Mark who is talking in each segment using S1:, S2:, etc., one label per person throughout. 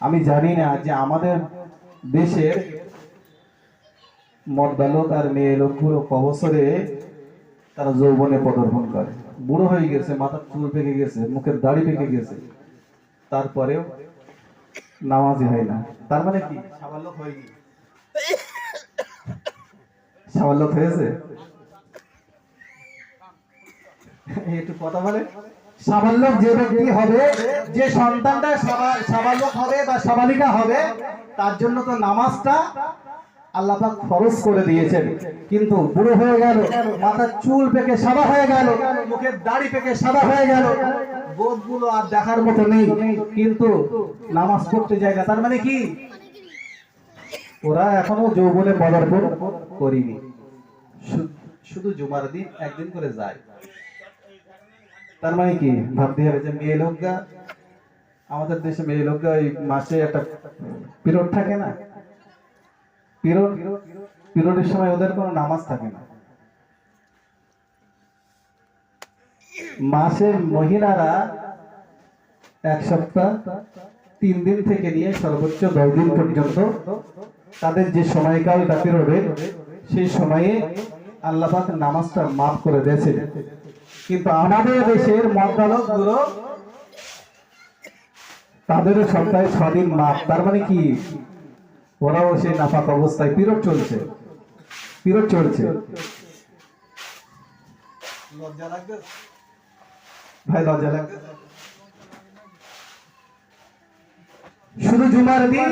S1: আমি জানি না যে আমাদের দেশের মর্দালোক আর মেয়ে লোকগুলো কবছরে তারা যৌবনে পদার্পণ করে। বুড়ো হয়ে গেছে মাথার চুল পেকে গেছে মুখের দাড়ি পেকে গেছে। তারপরেও নামাজি হয় না। তার মানে কি? সাবালক হয়নি সাবালক হয়েছে? একটু কথা বলে। সাবালক যে ব্যক্তি হবে, যে সন্তানটা সাবা- সাবালক হবে বা সাবালিকা হবে, তার জন্য তো নামাজটা আল্লাহ ফরজ করে দিয়েছেন। কিন্তু বুড়ো হয়ে গেল, মাথার চুল পেকে সাদা হয়ে গেল, মুখের দাড়ি পেকে সাদা হয়ে গেল, বোধগুলো আর দেখার মতো নেই। কিন্তু নামাজ পড়তে না তার মানে কি? ওরা এখনও যৌবনে পদার্পণ করিনি। শুধু জুমার দিন একদিন করে যায়। তার মানে কি? ভাবতে হবে যে মেয়ে লোকরা আমাদের দেশে মেয়ে লোকরা ওই মাসে একটা পিরিয়ড থাকে না? পিরিয়ড, পিরিয়ডের সময় ওদের কোনো নামাজ থাকে না। মাসে মহিলারা এক সপ্তাহ তিন দিন থেকে নিয়ে সর্বোচ্চ দশ দিন পর্যন্ত তাদের যে সময়কালটা পেরোবে সেই সময়ে আল্লাহ নামাজটা মাফ করে দিয়েছে কিন্তু আমাদের দেশের মন্ত্রালয়গুলো তাদেরও সপ্তাহে ছদিন মাপ তার মানে কি? ওরাও সেই নাফাক অবস্থায় পিরট চলছে পিরট চলছে। ভাই লজ্জা লাগবে? শুধু জুমার দিন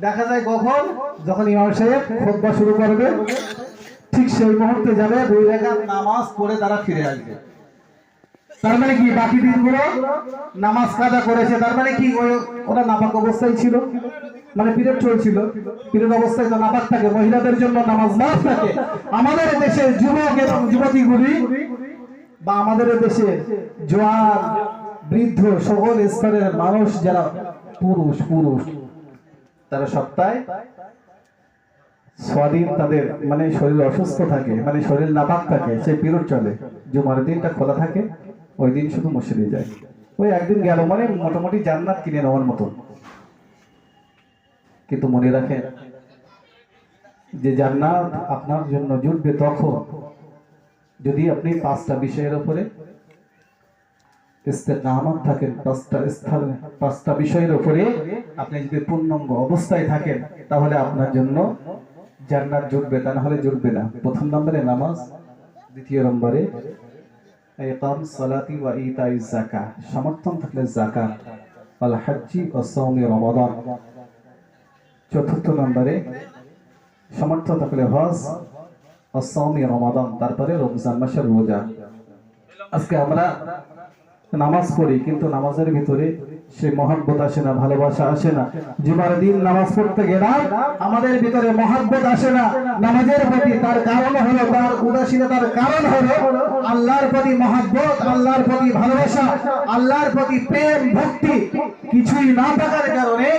S1: দেখা যায় কখন? যখন ইমাম সাহেব খোদবা শুরু করবে ঠিক সেই মুহূর্তে যাবে দুই রেখাত নামাজ পড়ে তারা ফিরে আসবে। তার মানে কি, বাকি দিনগুলো নামাজ কাজা করেছে, তার মানে কি ওরা নাপাক অবস্থায় ছিল? মানে পিরিয়ড চলছিল। পিরিয়ড অবস্থায় তো নাপাক থাকে, মহিলাদের জন্য নামাজ মাফ থাকে। আমাদের দেশের যুবক এবং যুবতীগুলি বা আমাদের দেশে জোয়ার বৃদ্ধ সকল স্তরের মানুষ যারা পুরুষ পুরুষ, তারা সপ্তাহে ছদিন তাদের মানে শরীর অসুস্থ থাকে মানে শরীর নাপাক থাকে, সেই পিরিয়ড চলে। জুমার দিনটা খোলা থাকে। ওই দিন শুধু মসজিদে যায় ওই একদিন গেল মানে মোটামুটি জান্নাত কিনে নেওয়ার মতো কিন্তু মনে রাখেন, যে জান্নাত আপনার জন্য জুটবে তখন যদি আপনি পাঁচটা বিষয়ের উপরে থাকেন, পাঁচটা স্থান, পাঁচটা বিষয়ের আপনি যদি পূর্ণাঙ্গ অবস্থায় থাকেন, তাহলে আপনার জন্য জান্নাত জুটবে, তা না হলে জুটবে না। প্রথম নম্বরে নামাজ, দ্বিতীয় নম্বরে ইকাম সালাতি ওয়া ইতাই যাকাত। সমর্থন থাকলে যাকাত। আল হাজ্জি ও সাওমি রমাদান। চতুর্থ নম্বরে সমর্থ থাকলে হজ ও সাওমি রমাদান। তারপরে রমজান মাসের রোজা। আজকে আমরা নামাজ পড়ি, কিন্তু নামাজের ভিতরে সেই মহাব্বত আসে না, ভালোবাসা আসে না। জুমার দিন নামাজ পড়তে গেলাম আমাদের ভিতরে মহাব্বত আসে না। নামাজের প্রতি তার কারণ হলো, তার উদাসীনতার কারণ হলো আল্লাহর প্রতি মহাব্বত, আল্লাহর প্রতি ভালোবাসা, আল্লাহর প্রতি প্রেম, ভক্তি কিছুই না থাকার কারণে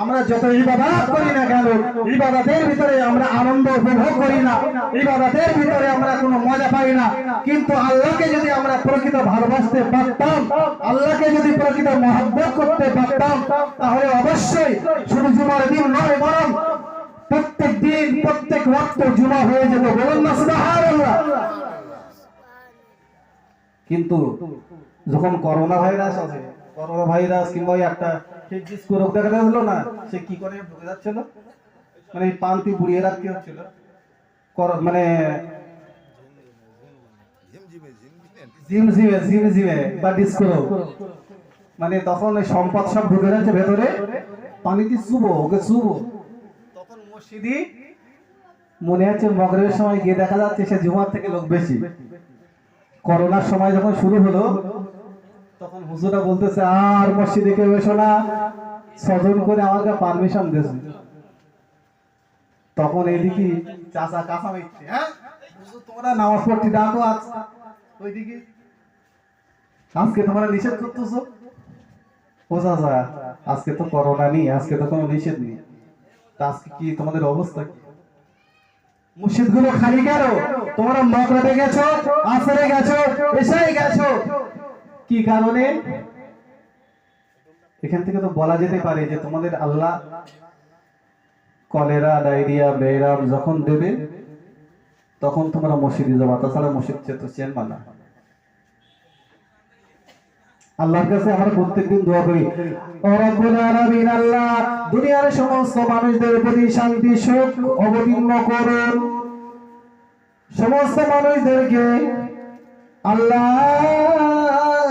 S1: আমরা যত ইবাদত করি না কেন, ইবাদতের ভিতরে আমরা আনন্দ উপভোগ করি না, ইবাদতের ভিতরে আমরা কোনো মজা পাই না। কিন্তু আল্লাহকে যদি আমরা প্রকৃত ভালোবাসতে পারতাম, আল্লাহকে যদি প্রকৃত মহাব্বত করতে পারতাম, তাহলে অবশ্যই শুধু জুমার দিন নয়, বরং প্রত্যেক দিন, প্রত্যেক ওয়াক্ত জুমা হয়ে যেত। বলুন না, সুবহানাল্লাহ। কিন্তু যখন করোনা ভাইরাস আছে করোনা ভাইরাস কিংবা একটা মানে মানে মানে তখন ওই সম্পদ সব ঢুকে যাচ্ছে ভেতরে। পানিতে চুবো, ওকে চুবো। তখন মসজিদি মনে হচ্ছে মগরের সময় গিয়ে দেখা যাচ্ছে সে জুমার থেকে লোক বেশি। করোনার সময় যখন শুরু হলো তখন হুজুরা বলতেছে, আর মসজিদে কেউ এসো না। সজন করে আমাকে পারমিশন দিয়েছে তখন এদিকে চাচা কাঁচা হ্যাঁ? তোমরা নামাজ পড়তে ডাকো ওইদিকে, আজকে তোমরা নিষেধ করতেছো? আজকে তো করোনা নেই, আজকে তো কোনো নিষেধ নেই। তা আজকে কি তোমাদের অবস্থা কি? মসজিদগুলো খালি গেল তোমরা মগরাবে গেছো আসরে গেছো, এসাই গেছো। কি কারণে? এখান থেকে তো বলা যেতে পারে যে তোমাদের আল্লাহ কলেরা, ডায়রিয়া বেরাম যখন দেবে, তখন তোমরা মসজিদে যাবা। তাছাড়া মসজিদ তো চেনবা না। আল্লাহর কাছে আমরা প্রত্যেকদিন দোয়া করি। আলামিন, আল্লাহ দুনিয়ার সমস্ত মানুষদের প্রতি শান্তি, সুখ অবতীর্ণ করুন। সমস্ত মানুষদেরকে আল্লাহ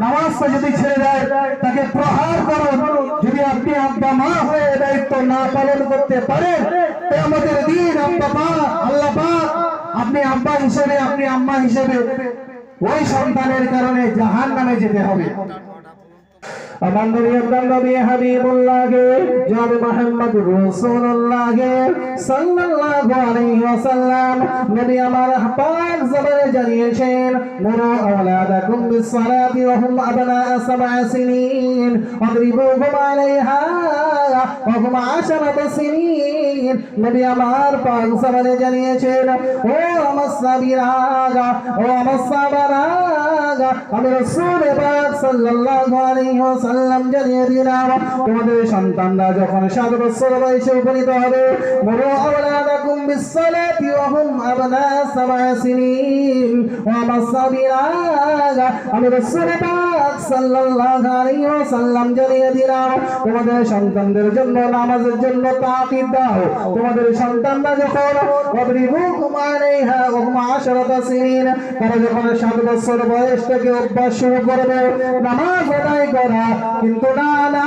S1: নামাজটা যদি ছেড়ে তাকে প্রহার করুন। যদি আপনি আব্বা মা হয়ে দায়িত্ব না পালন করতে পারেন আমাদের দিন আব্বা মা, আল্লাহ আপনি আব্বা হিসেবে, আপনি আম্মা হিসেবে ওই সন্তানের কারণে জাহান নামে যেতে হবে। নবী আপনার নবী হাবিবুল্লাহকে জনাবে মুহাম্মদ রাসূলুল্লাহকে সাল্লাল্লাহু আলাইহি ওয়াসাল্লাম নবী আমার পাক জবানে জানিয়েছেন, মুরু আওলাদাকুম বিসসালাতি ওয়া ও আমার সাবিরাগা ও আমার সাবারাগা আমি রাসূল পাক সাল্লাল্লাহু জানিয়ে দিলাম তোমাদের সন্তানরা যখন সাত বছর বয়সে উপনীত হবে তোমাদের সন্তানদের জন্য, নামাজের জন্য তাকিদ দাও। তোমাদের সন্তানরা যখন তারা যখন সাত বছর বয়স থেকে অভ্যাস শুরু করবে, নামাজ আদায় করা কিন্তু না না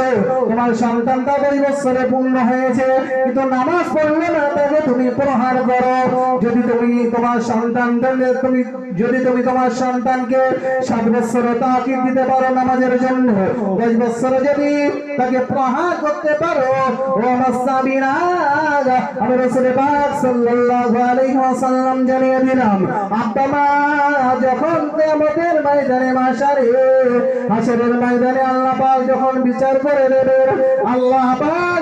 S1: তোমার সন্তানটা দশ বছরে পূর্ণ হয়েছে, কিন্তু নামাজ পড়লে না তাকে তুমি প্রহার করো। যদি তুমি তোমার সন্তানদের তুমি, যদি তুমি তোমার সন্তানকে সাত বছরে তাকিদ দিতে পারো নামাজের জন্য, দশ বছরে যদি তাকে প্রহার করতে পারো, ও যখন কিয়ামতের ময়দানে করে দেবে আল্লাহ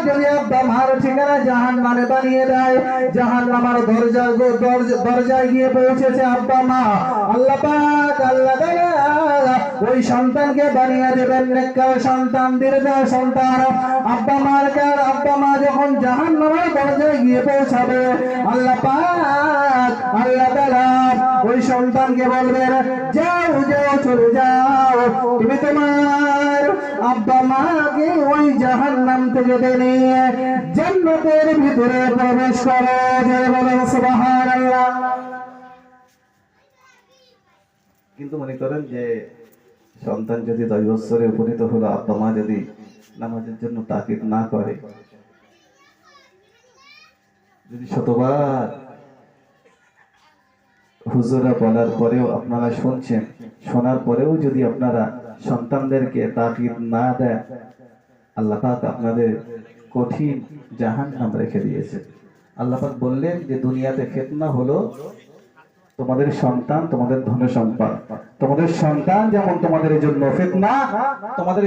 S1: যদি আব্বা মার ঠিকানা জাহান্নামে বানিয়ে দেয়, জাহান্নামের দরজা দরজা- দরজায় গিয়ে পৌঁছেছে আব্বা মা, আল্লাহ আল্লাহ ওই সন্তানকে বানিয়ে দেবেন, নেককার সন্তান দীর্ঘ সন্তান। আব্বা মার কার আব্বা মা যখন জাহান্নামের দরজায় গিয়ে পৌঁছাবে, আল্লাহ আল্লাহ ওই সন্তানকে বলবেন, যাও যাও, চলে যাও, তুমি তোমার আব্বা মাকে ওই জাহান্নাম থেকে টেনে জান্নাতের ভিতরে প্রবেশ করো। বলেন, সুবহানাল্লাহ। কিন্তু মনে করেন যে সন্তান যদি দশ বছরে উপনীত হলো, আব্বা মা যদি নামাজের জন্য তাকিদ না করে, যদি শতবার হুজুরা বলার পরেও আপনারা শুনছেন, শোনার পরেও যদি আপনারা সন্তানদেরকে তাকিদ না দেন আল্লাহ পাক আপনাদের কঠিন জাহান নাম রেখে দিয়েছে। আল্লাহ পাক বললেন যে, দুনিয়াতে ফেতনা হলো তোমাদের সন্তান, তোমাদের ধন সম্পদ। তোমাদের সন্তান যেমন তোমাদের জন্য ফেতনা, তোমাদের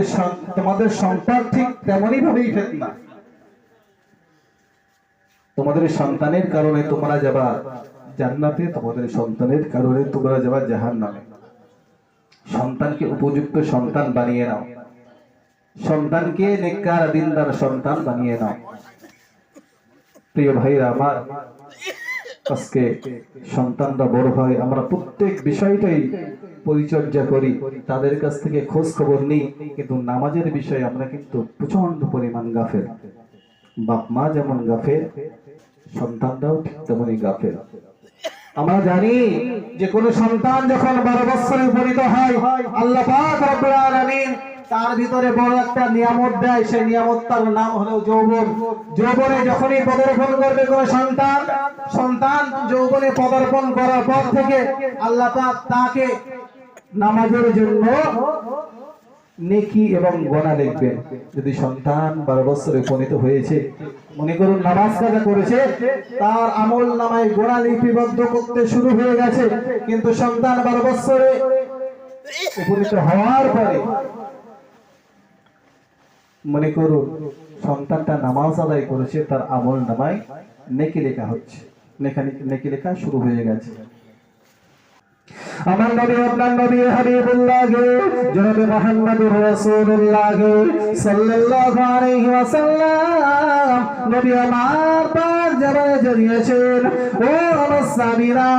S1: তোমাদের সম্পদ ঠিক তেমনই ভাবেই ফেতনা। তোমাদের সন্তানের কারণে তোমরা যাবা জান্নাতে, তোমাদের সন্তানের কারণে তোমরা যাবা জাহান্নামে। সন্তানকে উপযুক্ত সন্তান বানিয়ে নাও। সন্তানকে নেককার, দিনদার সন্তান বানিয়ে নাও। প্রিয় ভাইরা আমার, আজকে সন্তানরা বড় হয়, আমরা প্রত্যেক বিষয়টাই পরিচর্যা করি, তাদের কাছ থেকে খোঁজ খবর নিই, কিন্তু নামাজের বিষয়ে আমরা কিন্তু প্রচণ্ড পরিমাণ গাফের বাপ মা যেমন গাফের সন্তানরাও ঠিক তেমনই গাফের আমরা জানি যে কোন সন্তান যখন বারো বছরে উপনীত হয়, আল্লাহ তার ভিতরে বড় একটা নিয়ামত দেয়। সেই নিয়ামতটার নাম হলো যৌবন। যৌবনে যখনই পদার্পণ করবে কোন সন্তান সন্তান যৌবনে পদার্পণ করার পর থেকে আল্লাহ তাকে নামাজের জন্য নেকি এবং গোনা লিখবেন। যদি সন্তান বারো বছরে উপনীত হয়েছে, মনে করুন নামাজ কাজা করেছে, তার আমল নামায় গোনা লিপিবদ্ধ করতে শুরু হয়ে গেছে। কিন্তু সন্তান বারো বছরে উপনীত হওয়ার পরে, মনে করুন সন্তানটা নামাজ আদায় করেছে, তার আমল নামায় নেকি লেখা হচ্ছে নেকি লেখা শুরু হয়ে গেছে। আমার নবী আপনার নবী হাবিবুল্লাহ জনাবে মুহাম্মদুর রাসূলুল্লাহ সাল্লাল্লাহু আলাইহি ওয়াসাল্লাম নবী আমার পাক জবানে জানিয়েছেন ও আমার সাবিরা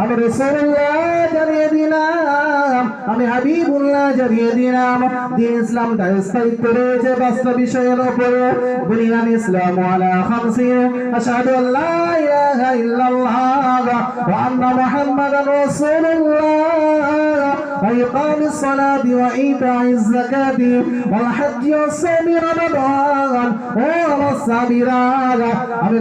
S1: আমি রাসূলুল্লাহ জানিয়ে দিলাম আমি হাবিবুল্লাহ জানিয়ে দিলাম দিন ইসলাম দায়িত্ব রয়েছে বাস্তব বিষয়ের উপরে বুনিয়ান ইসলাম আলা খামসিন আশহাদু আল্লা ইলাহা ইল্লাল্লাহ ওয়া আন্না মুহাম্মাদান রাসূলুল্লাহ وإقام الصلاة وإيتاء الزكاة والحج والصوم رمضان والصابرات আমি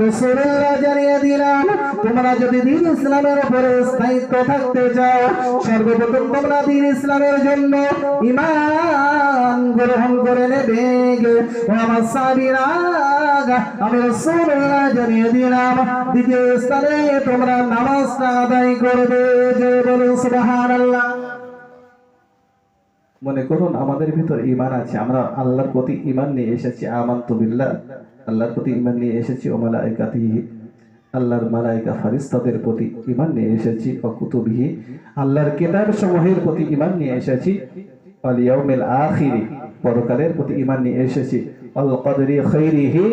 S1: মনে করুন আমাদের ভিতর ইমান আছে আমরা আল্লাহর প্রতি ইমান নিয়ে এসেছি আমান্ত বিল্লাহ। আল্লাহর প্রতি ইমান নিয়ে এসেছি ও মালাইকাতিহি আল্লাহর মালাইকা ফারিস্তাদের প্রতি ইমান নিয়ে এসেছি অকুতুবিহি আল্লাহর কেতাব সমূহের প্রতি ইমান নিয়ে এসেছি অল ইয়াউমিল আখিরি, পরকালের প্রতি ইমান নিয়ে এসেছি অল কদরি খাইরিহি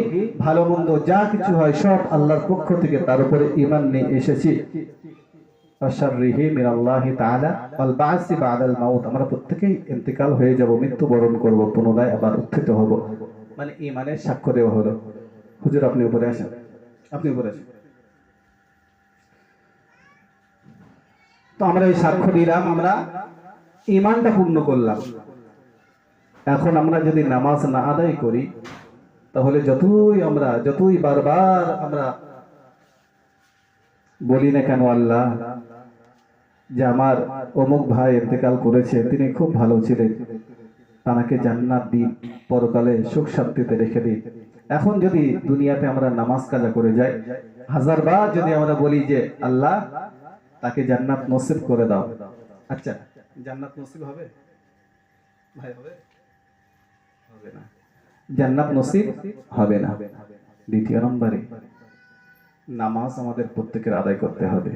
S1: ভালো মন্দ যা কিছু হয় সব আল্লাহর পক্ষ থেকে তার উপরে ইমান নিয়ে এসেছি। অশাররিহি মিনাল্লাহি তাআলা, ওয়াল বাসি বাদাল মাউত, আমরা প্রত্যেকেই ইন্তেকাল হয়ে যাব, মৃত্যুবরণ করব, পুনরায় আবার উত্থিত হব। মানে ইমানের সাক্ষ্য দেওয়া হলো। হুজুর, আপনি উপরে আসেন। আপনি উপরে আসেন। তো আমরা এই সাক্ষ্য দিলাম, আমরা ইমানটা পূর্ণ করলাম। এখন আমরা যদি নামাজ না আদায় করি, তাহলে যতই আমরা, যতই বারবার আমরা বলি না কেন আল্লাহ, যে আমার অমুক ভাই ইন্তেকাল করেছে, তিনি খুব ভালো ছিলেন। তাকে জান্নাত দিন, পরকালে সুখ শান্তিতে রেখে দিন। এখন যদি দুনিয়াতে আমরা নামাজ কাজা করে যাই হাজারবার যদি আমরা বলি যে, আল্লাহ, তাকে জান্নাত নসিব করে দাও। আচ্ছা জান্নাত নসিব হবে? ভাই, হবে? হবে না। জান্নাত নসিব হবে না। দ্বিতীয় নম্বরে, নামাজ আমাদের প্রত্যেকের আদায় করতে হবে।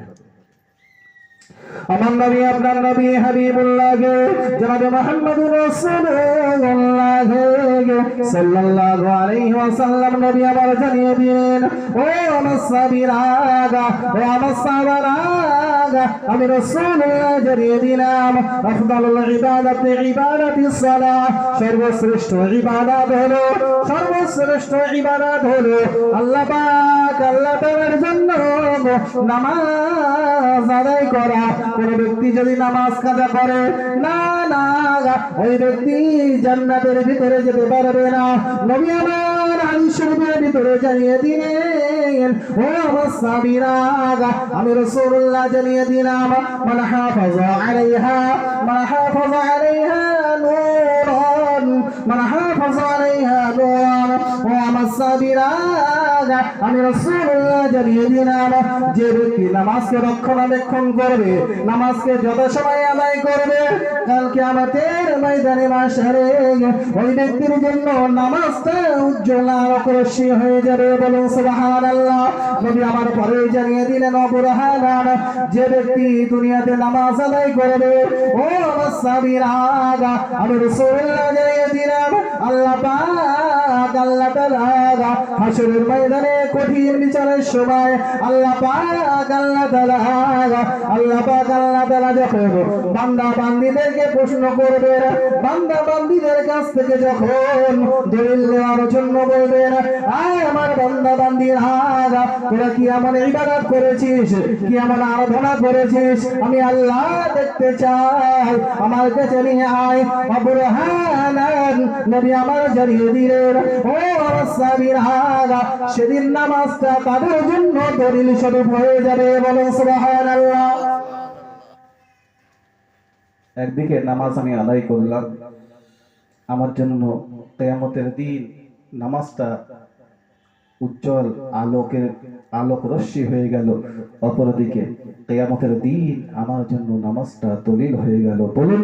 S1: আমার নবী, আপনার নবী হাবিবুল্লাহ জনাবে মুহাম্মদুর রাসূলুল্লাহ সাল্লাল্লাহু আলাইহি ওয়াসাল্লাম নবী আবার জানিয়ে ও আমার সাবিরাগা ও আমার সাবারাগা আমি দিলাম, আফদালুল সালাহ। সর্বশ্রেষ্ঠ ইবাদত হলো, সর্বশ্রেষ্ঠ ইবাদত হলো আল্লাহ পাক নামাজ আদায় করা। কোন ব্যক্তি যদি নামাজ কাজা করে, না না ওই ব্যক্তি জান্নাতের ভিতরে যেতে পারবে না। নবী আমার ভিতরে জানিয়ে দিলেন আমি রাসূলুল্লাহ জানিয়ে দিলাম মানে হাফাজা আলাইহা, মান হাফাজা আলাইহা নূরান, মান হাফাজা
S2: আলাইহা নূরান। ও আমার সাবিরা আমি রসুল্লাহ নামাজকে রক্ষণাবেক্ষণ করবে, নামাজকে যত সময় আদায় করবে কালকে আমাদের ময়দানে মাসারে ওই ব্যক্তির জন্য নামাজটা উজ্জ্বল আকর্ষী হয়ে যাবে বলুন আমার পরে জানিয়ে দিলেন অবরহান যে ব্যক্তি দুনিয়াতে নামাজ আদায় করবে, ও আমার সাবিরা আমি রসুল্লাহ জানিয়ে দিলাম, আল্লাহ পাক, আল্লাহ হাসরের ময়দানে কঠিন বিচারের সময় আল্লাহ ইবাদত করেছিস? কি আরাধনা করেছিস? আমি আল্লাহ দেখতে চাই, আমার কাছে নিয়ে আয়। অবরহানান নবী আমার জানিয়ে দিলেন ও সেদিন নামাজটা তাদের জন্য দলিল স্বরূপ হয়ে যাবে, বলুন
S1: একদিকে নামাজ আমি আদায় করলাম, আমার জন্য কেয়ামতের দিন নামাজটা উজ্জ্বল আলোকের আলোক রশ্মি হয়ে গেল। অপরদিকে কেয়ামতের দিন আমার জন্য নামাজটা দলিল হয়ে গেল, বলুন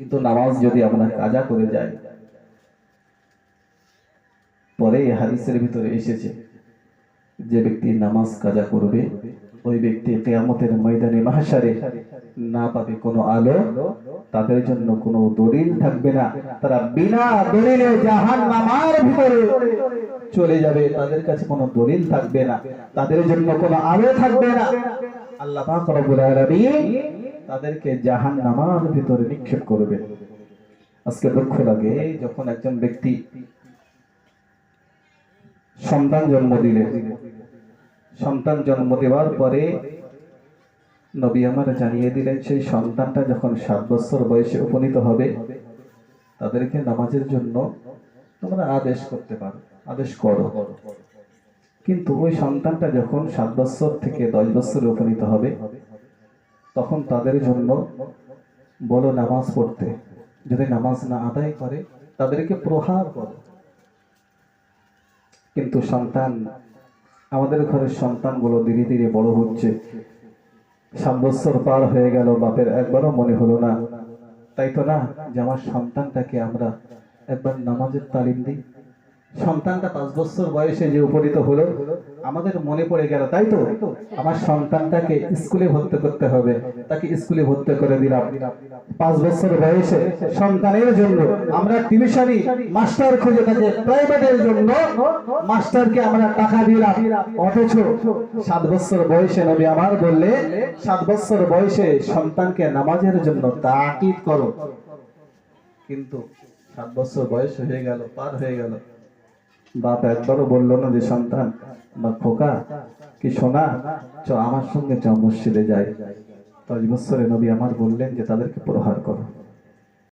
S1: কিন্তু নামাজ যদি আমরা কাজা করে যাই পরে হাদিসের ভিতরে এসেছে যে ব্যক্তি নামাজ কাজা করবে, ওই ব্যক্তি কেয়ামতের ময়দানে মাহাসারে না পাবে কোনো আলো, তাদের জন্য কোনো দলিল থাকবে না। তারা বিনা দলিলে জাহান নামার ভিতরে চলে যাবে, তাদের কাছে কোনো দলিল থাকবে না। তাদের জন্য কোনো আলো থাকবে না। আল্লাহ তাদেরকে জাহান নামার ভিতরে নিক্ষেপ করবে আজকে দুঃখ লাগে যখন একজন ব্যক্তি সন্তান জন্ম দিলে। সন্তান জন্ম দেওয়ার পরে নবী আমার জানিয়ে দিলেন সেই সন্তানটা যখন সাত বছর বয়সে উপনীত হবে, তাদেরকে নামাজের জন্য তোমরা আদেশ করতে পারো, আদেশ করো। কিন্তু ওই সন্তানটা যখন সাত বছর থেকে দশ বছরে উপনীত হবে, তখন তাদের জন্য বলো নামাজ পড়তে। যদি নামাজ না আদায় করে, তাদেরকে প্রহার করো। কিন্তু সন্তান, আমাদের ঘরের সন্তানগুলো ধীরে ধীরে বড় হচ্ছে। সাত বছর পার হয়ে গেল, বাপের একবারও মনে হলো না। তাই তো না যে আমার সন্তানটাকে আমরা একবার নামাজের তালিম দিই? সন্তানটা পাঁচ বছর বয়সে যে উপনীত হলো, আমাদের মনে পড়ে গেল, তাই তো? আমার সন্তানটাকে স্কুলে ভর্তি করতে হবে। তাকে স্কুলে ভর্তি করে দিলাম। পাঁচ বছর বয়সে সন্তানের জন্য আমরা টিউশনি, মাস্টার খুঁজে তাকে প্রাইভেটের জন্য। মাস্টারকে আমরা টাকা দিলাম। অথচ সাত বছর বয়সে নবী আমার বললে, সাত বছর বয়সে সন্তানকে নামাজের জন্য তাকিদ করো। কিন্তু সাত বছর বয়স হয়ে গেল, পার হয়ে গেল। বাপ একবারও বলল না যে, সন্তান, বা খোকা, কি শোনা? চ আমার সঙ্গে চ মসজিদে যাই। দশ বছরে নবী আমার বললেন যে, তাদেরকে প্রহার করো।